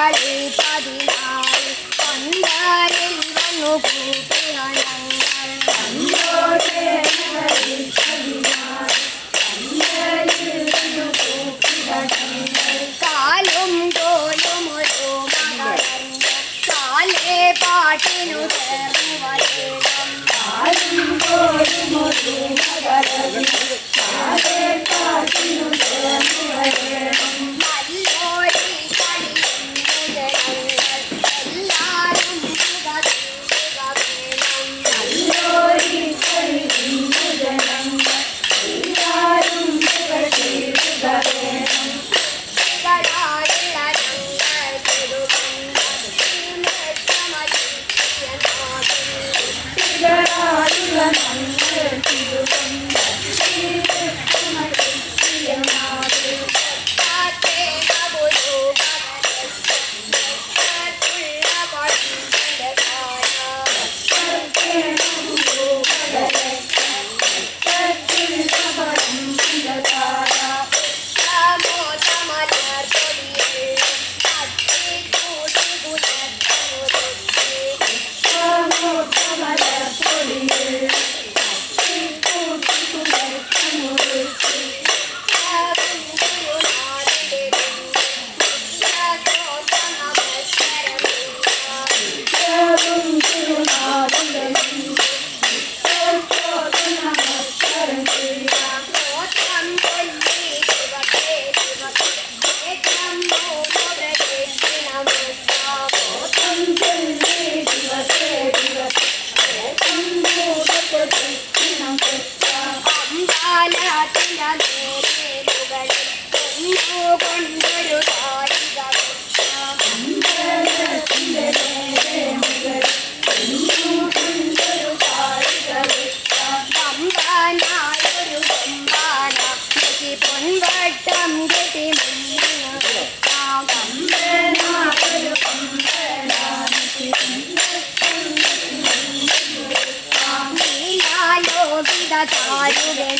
கண்டாரே பதினாறு வந்தாரில் வனு Bye-bye. കൊണ്ടൊരു താരിക കമ്പാനായൊരു Campana Mukhi പൊൻവട്ടം കെട്ടി മുന്നിനാ കമ്പനായൊരു കമ്പനാലോകിത ചാരുഗണേശ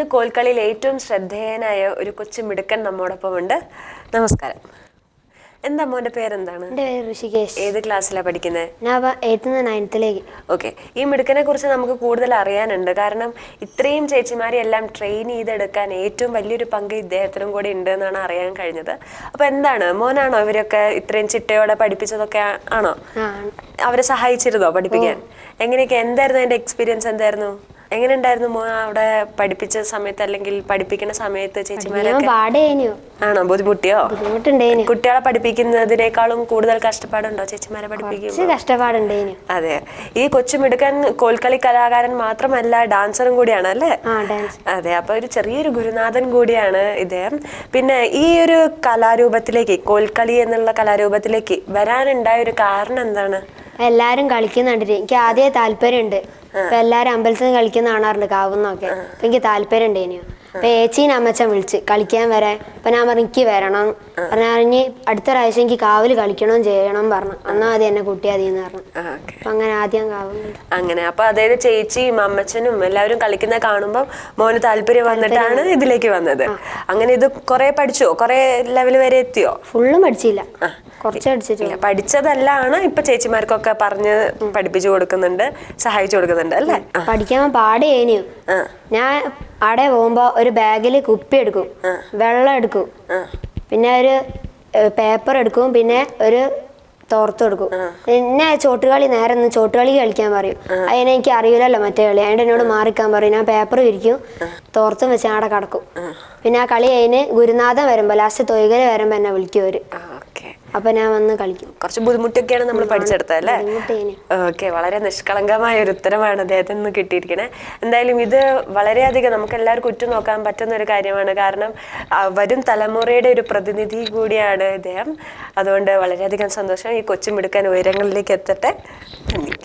ഇന്ന് കോൽക്കളിയിൽ ഏറ്റവും ശ്രദ്ധേയനായ ഒരു കൊച്ചു മിടുക്കൻ നമ്മോടൊപ്പം ഉണ്ട് നമസ്കാരം. എന്താ മോന്റെ പേരെന്താണ്? എന്റെ പേര് ഋഷികേഷ്. ഏത് ക്ലാസ്സിലാണ് പഠിക്കുന്നത് ഞാൻ എയ്ത്തുനിന്ന് നയൻത്തിലേക്ക് ഓക്കെ. ഈ മിടുക്കനെ കുറിച്ച് നമുക്ക് കൂടുതൽ അറിയാനുണ്ട്. കാരണം ഇത്രയും ചേച്ചിമാരെ എല്ലാം ട്രെയിൻ ചെയ്തെടുക്കാൻ ഏറ്റവും വലിയൊരു പങ്ക് ഇദ്ദേഹത്തിനും കൂടെ ഉണ്ട് എന്നാണ് അറിയാൻ കഴിഞ്ഞത്. അപ്പൊ എന്താണ്? മോനാണോ ഇവരൊക്കെ ഇത്രയും ചിട്ടയോടെ പഠിപ്പിച്ചതൊക്കെ ആണോ? ആ അവരെ സഹായിച്ചിരുന്നോ പഠിപ്പിക്കാൻ? എങ്ങനെയൊക്കെ? എന്തായിരുന്നു അതിന്റെ എക്സ്പീരിയൻസ് എന്തായിരുന്നു? എങ്ങനെ ഉണ്ടായിരുന്നു മോൻ അവിടെ പഠിപ്പിച്ച സമയത്ത് അല്ലെങ്കിൽ പഠിപ്പിക്കുന്ന സമയത്ത് ചേച്ചിമാരൊക്കെ ആണോ? ബുദ്ധിമുട്ടിയോ? ബുദ്ധിമുട്ടുണ്ടേനു. കുട്ടികളെ പഠിപ്പിക്കുന്നതിനേക്കാളും കൂടുതൽ കഷ്ടപ്പാടുണ്ടോ ചേച്ചിമാരെ പഠിപ്പിക്കും കഷ്ടപ്പാടുണ്ടേനു. അതെ. ഈ കൊച്ചുമിടുക്കൻ കോൽക്കളി കലാകാരൻ മാത്രമല്ല ഡാൻസറും കൂടിയാണ് അല്ലേ? അതെ അപ്പൊ ഒരു ചെറിയൊരു ഗുരുനാഥൻ കൂടിയാണ് ഇദ്ദേഹം പിന്നെ ഈ ഒരു കലാരൂപത്തിലേക്ക് കോൽക്കളി എന്നുള്ള കലാരൂപത്തിലേക്ക് വരാനുണ്ടായ ഒരു കാരണം എന്താണ്? എല്ലാരും കളിക്കുന്നുണ്ട്. എനിക്ക് ആദ്യമേ താല്പര്യമുണ്ട്. ഇപ്പൊ എല്ലാരും അമ്പലത്തിൽ നിന്ന് കളിക്കുന്ന കാണാറുണ്ട് കാവുന്നൊക്കെ. അപ്പൊ എനിക്ക് താല്പര്യം ഉണ്ടേനു അപ്പൊ ഏച്ചീനെ അമ്മച്ചൻ വിളിച്ച് കളിക്കാൻ വരാൻ. അപ്പൊ ഞാൻ പറഞ്ഞു എനിക്ക് വരണം. പറഞ്ഞ് അടുത്ത പ്രാവശ്യം എനിക്ക് കാവൽ കളിക്കണം ചെയ്യണം പറഞ്ഞു. അന്നാ ആദ്യം എന്നെ കുട്ടിയാ അതിന്ന് പറഞ്ഞു. ആ, അപ്പൊ അങ്ങനെ ആദ്യം കാവൽ അങ്ങനെ അപ്പൊ അതായത് ചേച്ചിയും അമ്മച്ചനും എല്ലാവരും കളിക്കുന്ന കാണുമ്പോൾ മോന് താല്പര്യം വന്നിട്ടാണ് ഇതിലേക്ക് വന്നത്. അങ്ങനെ ഇത് കുറെ പഠിച്ചോ? കുറെ ലെവൽ വരെ എത്തിയോ? ഫുള്ളും പഠിച്ചില്ല. കുറച്ച് ഇല്ല പഠിച്ചതല്ലാണ് ഇപ്പൊ ചേച്ചിമാർക്കൊക്കെ പറഞ്ഞ് പഠിപ്പിച്ചു കൊടുക്കുന്നുണ്ട് സഹായിച്ചു കൊടുക്കുന്നുണ്ട് അല്ലേ? പഠിക്കാൻ പാടേനു. ഞാൻ അവിടെ പോകുമ്പോ ഒരു ബാഗിൽ കുപ്പി എടുക്കും. വെള്ളം എടുക്കും. പിന്നെ ഒരു പേപ്പർ എടുക്കും. പിന്നെ ഒരു തോർത്ത് കൊടുക്കും പിന്നെ ചോട്ടുകളി നേരെ നിന്ന് ചോട്ടുകളി കളിക്കാൻ പറയും. അതിനെ എനിക്ക് അറിയില്ലല്ലോ മറ്റേ കളി. അതിന്റെ എന്നോട് മാറിക്കാൻ പറയും. ഞാൻ പേപ്പർ വിരിക്കും. തോർത്തും വെച്ച് അവിടെ കടക്കും. പിന്നെ ആ കളി കഴിഞ്ഞ് ഗുരുനാഥൻ വരുമ്പോൾ ലാസ്റ്റ് തൊയ്കൽ വരുമ്പോൾ എന്നെ വിളിക്കും ഓക്കേ അപ്പൊ ഞാൻ വന്ന് കളിക്കും. കുറച്ച് ബുദ്ധിമുട്ടൊക്കെയാണ് നമ്മൾ പഠിച്ചെടുത്തത് അല്ലേ? ഓക്കെ വളരെ നിഷ്കളങ്കമായ ഒരു ഉത്തരമാണ് അദ്ദേഹത്തിൽ നിന്ന് കിട്ടിയിരിക്കണേ. എന്തായാലും ഇത് വളരെയധികം നമുക്ക് എല്ലാവർക്കും ഉറ്റുനോക്കാൻ പറ്റുന്ന ഒരു കാര്യമാണ്. കാരണം വരും തലമുറയുടെ ഒരു പ്രതിനിധി കൂടിയാണ് ഇദ്ദേഹം. അതുകൊണ്ട് വളരെയധികം സന്തോഷം. ഈ കൊച്ചുമിടുക്കാൻ ഉയരങ്ങളിലേക്ക് എത്തട്ടെ. നന്ദി.